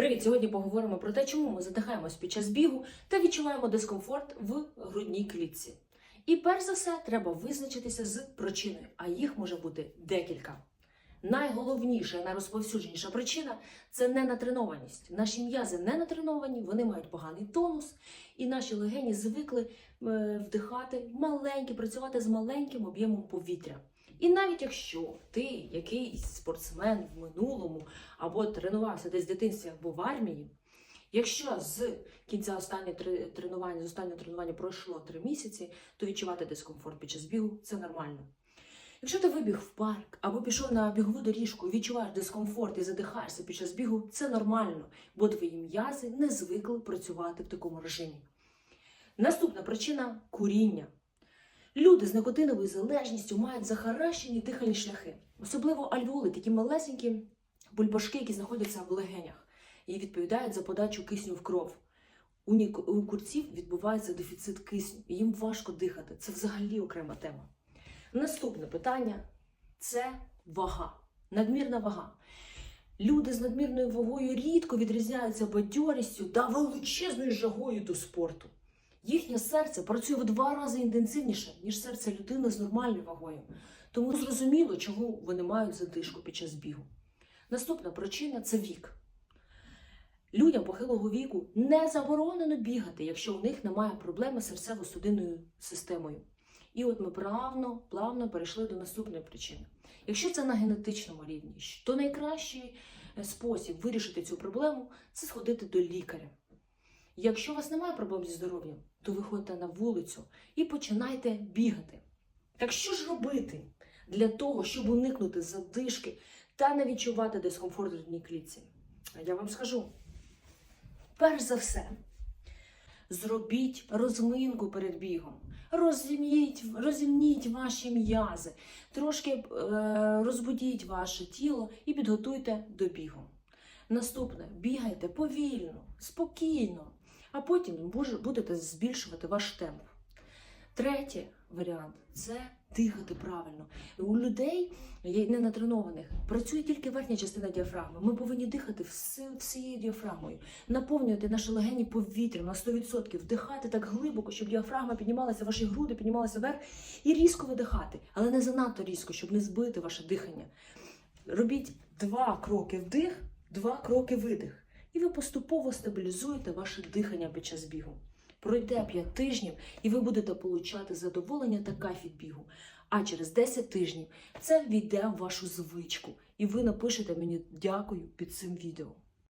Привіт! Сьогодні поговоримо про те, чому ми задихаємось під час бігу та відчуваємо дискомфорт в грудній клітці. І перш за все, треба визначитися з причиною, а їх може бути декілька. Найголовніша, найрозповсюдженіша причина це ненатренованість. Наші м'язи не натреновані, вони мають поганий тонус, і наші легені звикли е, вдихати маленькі, працювати з маленьким об'ємом повітря. І навіть якщо ти якийсь спортсмен в минулому або тренувався десь в дитинстві або в армії, якщо з кінця останнього тренування, з останнього тренування пройшло три місяці, то відчувати дискомфорт під час бігу це нормально. Якщо ти вибіг в парк або пішов на бігову доріжку і відчуваєш дискомфорт і задихаєшся під час бігу, це нормально, бо твої м'язи не звикли працювати в такому режимі. Наступна причина куріння. Люди з никотиновою залежністю мають захаращені дихальні шляхи, особливо альволи, такі малесенькі бульбашки, які знаходяться в легенях і відповідають за подачу кисню в кров. У, курців відбувається дефіцит кисню, і їм важко дихати. Це взагалі окрема тема. Наступне питання це вага, надмірна вага. Люди з надмірною вагою рідко відрізняються бадьорістю та величезною жагою до спорту. Їхнє серце працює в два рази інтенсивніше, ніж серце людини з нормальною вагою. Тому зрозуміло, чому вони мають задишку під час бігу. Наступна причина це вік. Людям похилого віку не заборонено бігати, якщо у них немає проблеми з серцево-судинною системою. І от ми плавно, плавно перейшли до наступної причини. Якщо це на генетичному рівні, то найкращий е, спосіб вирішити цю проблему це сходити до лікаря. Якщо у вас немає проблем зі здоров'ям, то виходьте на вулицю і починайте бігати. Так що ж робити для того, щоб уникнути задишки та не відчувати дискомфорт в грудній клітці? Я вам скажу. Перш за все, зробіть розминку перед бігом. Розімніть, розімніть ваші м'язи, трошки е, розбудіть ваше тіло і підготуйте до бігу. Наступне бігайте повільно, спокійно, а потім будете збільшувати ваш темп. Третій варіант це дихати правильно. У людей є ненатренованих працює тільки верхня частина діафрагми. Ми повинні дихати всі- всією діафрагмою, наповнювати наші легені повітрям на 100%, вдихати так глибоко, щоб діафрагма піднімалася, ваші груди піднімалися вверх, і різко видихати, але не занадто різко, щоб не збити ваше дихання. Робіть два кроки вдих, два кроки видих. І ви поступово стабілізуєте ваше дихання під час бігу. Пройде 5 тижнів, і ви будете получати задоволення та кайф від бігу. А через 10 тижнів це війде в вашу звичку, і ви напишете мені дякую під цим відео.